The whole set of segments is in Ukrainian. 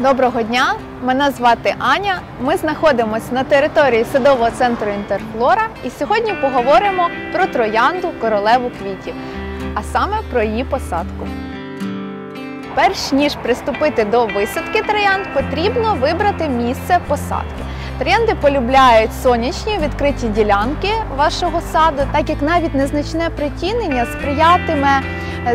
Доброго дня! Мене звати Аня. Ми знаходимося на території садового центру Інтерфлора і сьогодні поговоримо про троянду королеву квітів, а саме про її посадку. Перш ніж приступити до висадки троянд, потрібно вибрати місце посадки. Троянди полюбляють сонячні відкриті ділянки вашого саду, так як навіть незначне притінення сприятиме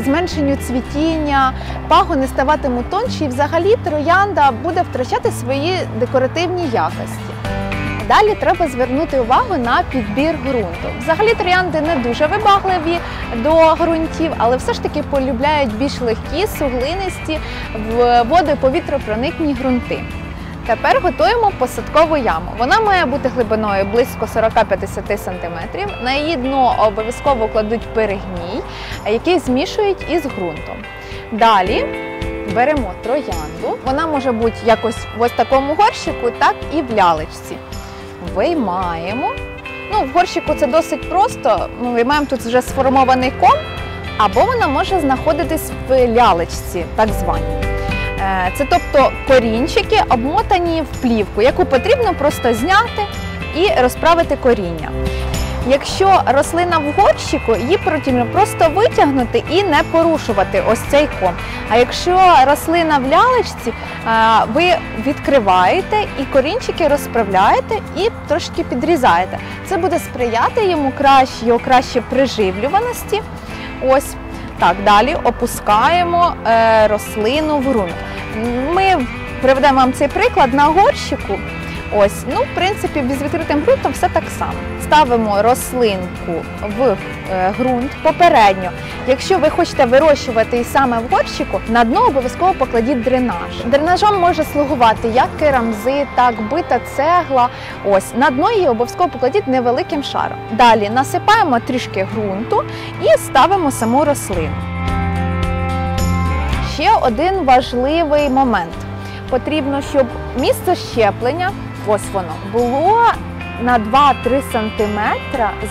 зменшенню цвітіння, пагони ставатимуть тонші, і взагалі троянда буде втрачати свої декоративні якості. Далі треба звернути увагу на підбір ґрунту. Взагалі троянди не дуже вибагливі до ґрунтів, але все ж таки полюбляють більш легкі, суглинисті, в воду і повітропроникні ґрунти. Тепер готуємо посадкову яму. Вона має бути глибиною близько 40-50 см. На її дно обов'язково кладуть перегній, який змішують із ґрунтом. Далі беремо троянду. Вона може бути якось в ось такому горщику, так і в лялечці. Виймаємо. Ну, в горщику це досить просто. Ми виймаємо тут вже сформований ком, або вона може знаходитись в лялечці, так званій. Е, Це тобто корінчики обмотані в плівку, яку потрібно просто зняти і розправити коріння. Якщо рослина в горщику, її потрібно просто витягнути і не порушувати ось цей ком. А якщо рослина в лялечці, е, ви відкриваєте і корінчики розправляєте і трошки підрізаєте. Це буде сприяти йому краще, його краще приживлюваності. Ось так, далі опускаємо е, рослину в ґрунт. Ми приведемо вам цей приклад на горщику. Ось, ну, в принципі, без відкритим ґрунтом все так само. Ставимо рослинку в е, ґрунт попередньо. Якщо ви хочете вирощувати і саме в горщику, на дно обов'язково покладіть дренаж. Дренажом може слугувати як керамзит, так бита цегла. Ось на дно її обов'язково покладіть невеликим шаром. Далі насипаємо трішки ґрунту і ставимо саму рослину. Ще один важливий момент. Потрібно, щоб місце щеплення, ось було на 2-3 см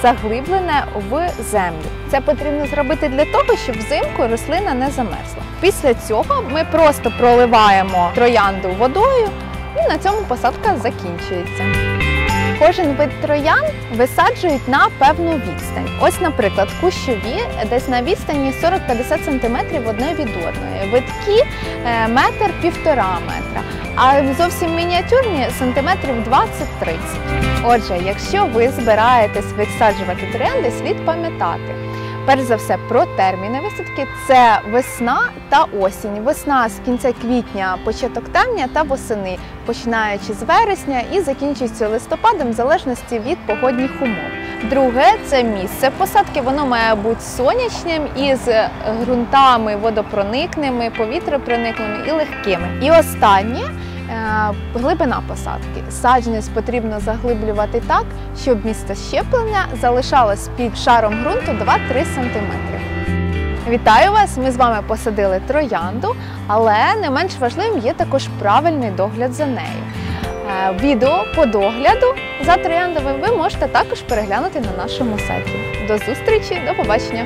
заглиблене в землю. Це потрібно зробити для того, щоб взимку рослина не замерзла. Після цього ми просто проливаємо троянду водою, і на цьому посадка закінчується. Кожен вид троян висаджують на певну відстань. Ось, наприклад, кущові десь на відстані 40-50 см одне від одної, виткі е, метр півтора метра, а зовсім мініатюрні сантиметрів 20-30. Отже, якщо ви збираєтесь висаджувати тренди, слід пам'ятати. Перш за все, про терміни висадки це весна та осінь. Весна з кінця квітня, початок темня та восени, починаючи з вересня і закінчується листопадом, в залежності від погодних умов. Друге це місце посадки. Воно має бути сонячним із ґрунтами водопроникними, повітропроникними і легкими. І останнє. Е, Глибина посадки. Саджанець потрібно заглиблювати так, щоб місце щеплення залишалось під шаром ґрунту 2-3 см. Вітаю вас! Ми з вами посадили троянду, але не менш важливим є також правильний догляд за нею. Е, Відео по догляду за трояндами ви можете також переглянути на нашому сайті. До зустрічі, до побачення!